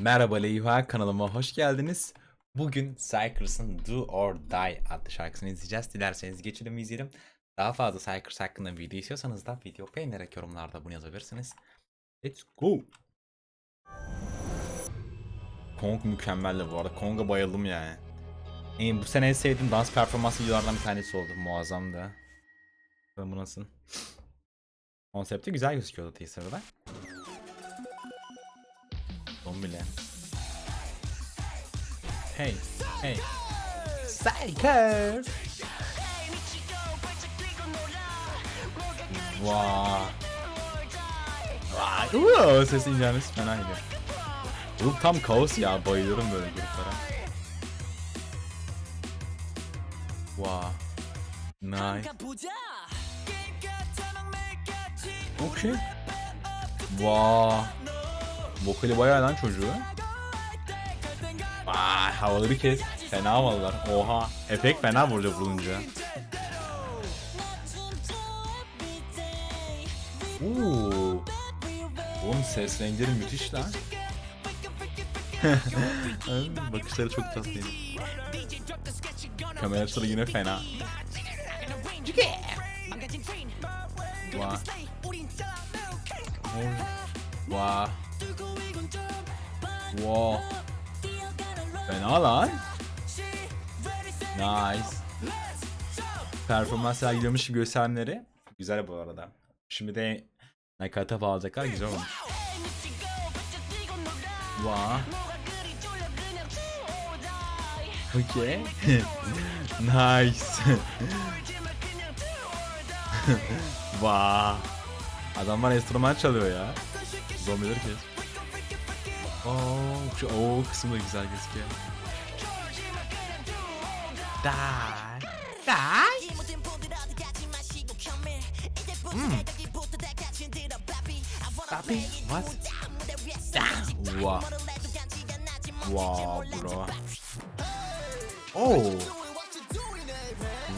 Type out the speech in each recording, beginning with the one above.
Merhaba Leyha kanalıma hoş geldiniz. Bugün Cykers'ın Do or Die adlı şarkısını izleyeceğiz. Dilerseniz geçelim izleyelim. Daha fazla Cykers hakkında video istiyorsanız da video beğenerek yorumlarda bunu yazabilirsiniz. Let's go. Kong mükemmeldi bu arada. Kong'a bayıldım yani. En, bu sene en sevdiğim dans performans videolardan bir tanesi oldu. Muazzamdı. Bakalım bu nasıl? Konsepti güzel gözüküyordu teaser'da. Zombile. Hey, hey. Psycho. Vay. Vay. Uuu, sesin incelmesi fena gidiyor. Grup tam kaos ya, bayılıyorum böyle gruplara. Vay. Nice. Okey. Vay. Vokali bayağı lan çocuğu. Vay havalı bir kez. Fena havalılar. Oha. Efekt fena burada vurulunca. Uuu. Oğlum ses renkleri müthiş lan. Bakışları çok tatlıydı. Kamera açıları yine fena. Vay. Vay. Wow. Fena lan. Nice. Performans sergilemiş gösterimleri. Güzel bu arada. Şimdi de nakata bağlayacaklar güzel olmuş. Vay. Okay. nice. Vay. Adamlar enstrüman çalıyor ya. Zombileri kes. Oo, şu o kısmı da güzel gözüküyor. Die. Die. Hmm. Papi, what? Damn. Wow. Wow bro. Oh.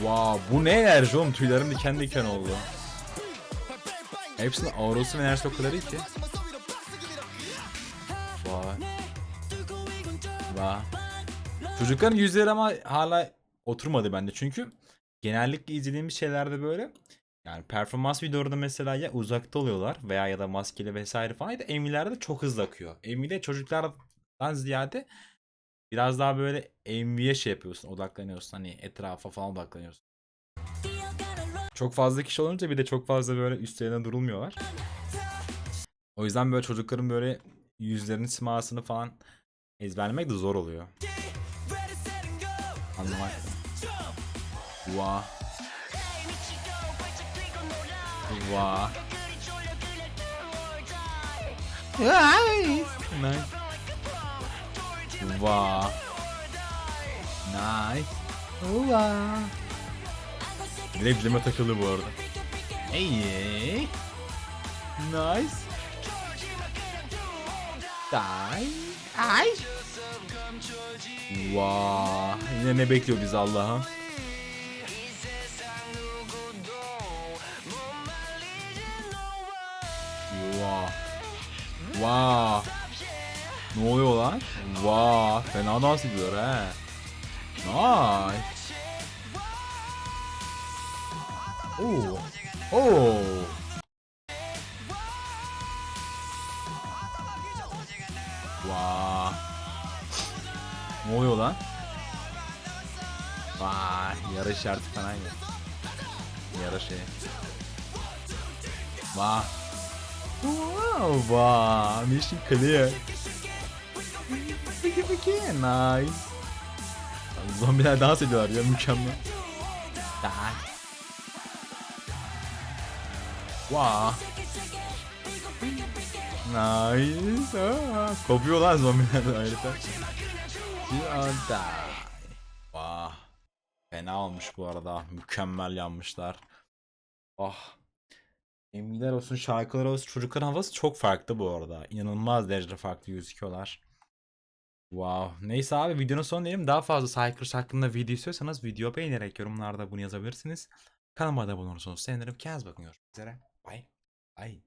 Wow bu ne enerji oğlum tüylerim diken diken oldu. Hepsinin aurası ve enerjisi o kadar iyi ki. Vay. Çocukların yüzleri ama hala oturmadı bende çünkü genellikle izlediğimiz şeylerde böyle yani performans videolarında mesela ya uzakta oluyorlar veya ya da maskeli vesaire falan ya da MV'lerde çok hızlı akıyor. MV'de çocuklardan ziyade biraz daha böyle MV'ye şey yapıyorsun odaklanıyorsun hani etrafa falan odaklanıyorsun. Çok fazla kişi olunca bir de çok fazla böyle üstlerine durulmuyorlar. O yüzden böyle çocukların böyle yüzlerinin simasını falan ezberlemek de zor oluyor. Anlamak. Vah. Vah. Nice. Vah. Nice. Vah. Direkt dilime takıldı bu arada. Hey. Nice. Die. Ay. Vay. Yine ne bekliyor bizi Allah'ım? Vay. Vay. Ne oluyor lan? Vay. Fena dans ediyor he. Nice. Oo. Oo. Ne oluyor lan? Vay, yarış şartı falan ya. Yarış şey. Vay. Wow, vay. Mission clear. Peki peki, nice. Zombiler dans ediyorlar ya, mükemmel. Daha. Wow. Nice. Aa, kopuyor lan zombiler harita. Bir anda. Vah. Fena olmuş bu arada. Mükemmel yanmışlar. Ah. Emiler olsun, şarkılar olsun, çocukların havası çok farklı bu arada. İnanılmaz derecede farklı gözüküyorlar. Wow. Neyse abi videonun sonu diyelim. Daha fazla Cycles hakkında video istiyorsanız video beğenerek yorumlarda bunu yazabilirsiniz. Kanalıma abone olursanız sevinirim. Kendinize bakın. Görüşmek üzere. Bye. Bye.